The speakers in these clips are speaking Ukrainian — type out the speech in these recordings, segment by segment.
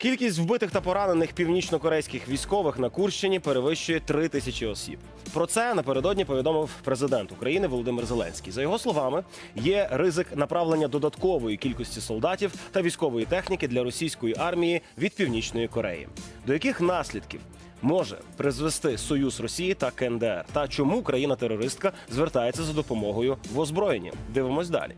Кількість вбитих та поранених північнокорейських військових на Курщині перевищує три тисячі осіб. Про це напередодні повідомив президент України Володимир Зеленський. За його словами, є ризик направлення додаткової кількості солдатів та військової техніки для російської армії від північної Кореї. До яких наслідків може призвести союз Росії та КНДР? Та чому країна-терористка звертається за допомогою в озброєнні? Дивимось далі.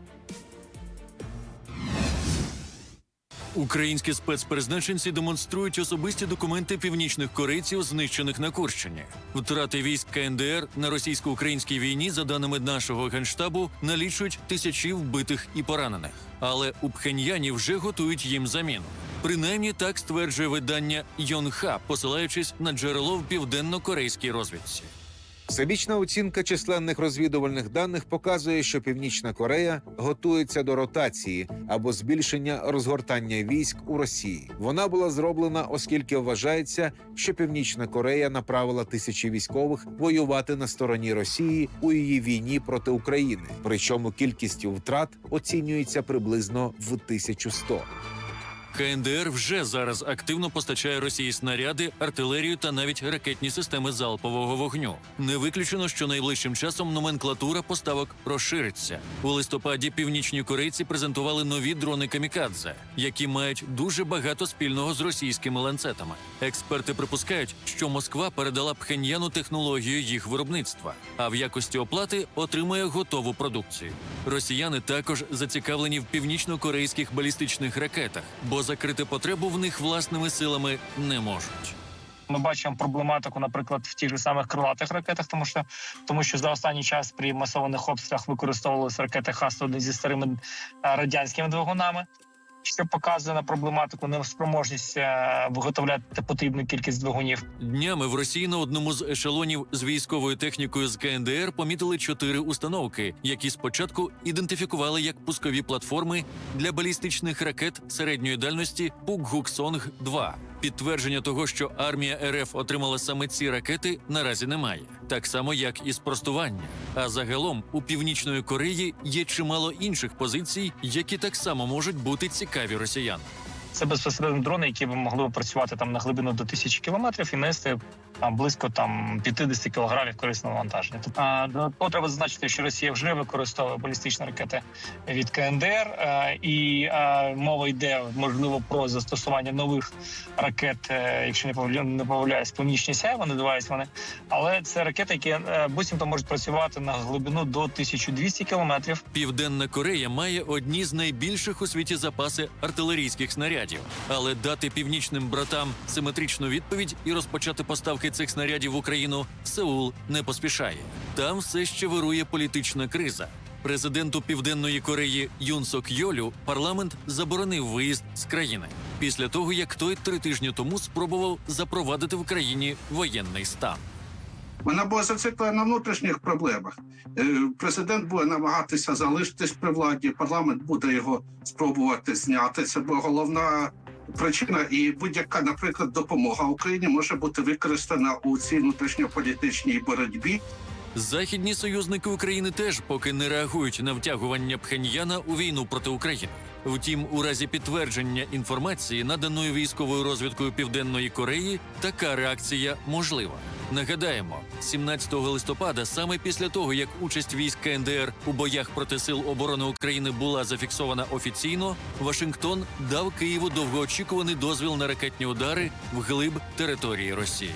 Українські спецпризначенці демонструють особисті документи північних корейців, знищених на Курщині. Втрати військ КНДР на російсько-українській війні, за даними нашого генштабу, налічують тисячі вбитих і поранених. Але у Пхеньяні вже готують їм заміну. Принаймні так стверджує видання Йонха, посилаючись на джерело в південно-корейській розвідці. Всебічна оцінка численних розвідувальних даних показує, що Північна Корея готується до ротації або збільшення розгортання військ у Росії. Вона була зроблена, оскільки вважається, що Північна Корея направила тисячі військових воювати на стороні Росії у її війні проти України. Причому кількість втрат оцінюється приблизно в 1100. КНДР вже зараз активно постачає Росії снаряди, артилерію та навіть ракетні системи залпового вогню. Не виключено, що найближчим часом номенклатура поставок розшириться. У листопаді північні корейці презентували нові дрони камікадзе, які мають дуже багато спільного з російськими ланцетами. Експерти припускають, що Москва передала Пхеньяну технологію їх виробництва, а в якості оплати отримує готову продукцію. Росіяни також зацікавлені в північно-корейських балістичних ракетах, бо закрити потребу в них власними силами не можуть. Ми бачимо проблематику, наприклад, в тих же самих крилатих ракетах, тому що тому що за останній час при масованих обстрілах використовувалися ракети Х-101 зі старими е, радянськими двигунами, що показує на проблематику неспроможність е, виготовляти потрібну кількість двигунів. Днями в Росії на одному з ешелонів з військовою технікою з КНДР помітили чотири установки, які спочатку ідентифікували як пускові платформи для балістичних ракет середньої дальності Пукгуксонг 2 Підтвердження того, що армія РФ отримала саме ці ракети, наразі немає, так само як і спростування. А загалом у північної Кореї є чимало інших позицій, які так само можуть бути цікаві росіянам. Це безпосередньо дрони, які б могли працювати там на глибину до тисячі кілометрів і нести там близько там 50 кілограмів корисного навантаження. Тобто, а, додатково треба зазначити, що Росія вже використовує балістичні ракети від КНДР, е, і е, мова йде можливо про застосування нових ракет, е, якщо не помиляю- не помиляюсь, північні сяйва називаються вони. Але це ракети, які буцімто можуть працювати на глибину до 1200 кілометрів. Південна Корея має одні з найбільших у світі запаси артилерійських снарядів, але дати північним братам симетричну відповідь і розпочати поставки цих снарядів в Україну Сеул не поспішає. Там все ще вирує політична криза. Президенту Південної Кореї Юн Сок Йолю парламент заборонив виїзд з країни після того, як той три тижні тому спробував запровадити в країні воєнний стан. Вона була зациклена на внутрішніх проблемах. Е, Президент буде намагатися залишитись при владі, парламент буде його спробувати зняти. Це була головна причина. І будь-яка, наприклад, допомога Україні може бути використана у цій внутрішньополітичній боротьбі. Західні союзники України теж поки не реагують на втягування Пхеньяна у війну проти України. Втім, у разі підтвердження інформації, наданої військовою розвідкою Південної Кореї, така реакція можлива. Нагадаємо, 17 листопада, саме після того як участь військ КНДР у боях проти сил оборони України була зафіксована офіційно, Вашингтон дав Києву довгоочікуваний дозвіл на ракетні удари вглиб території Росії.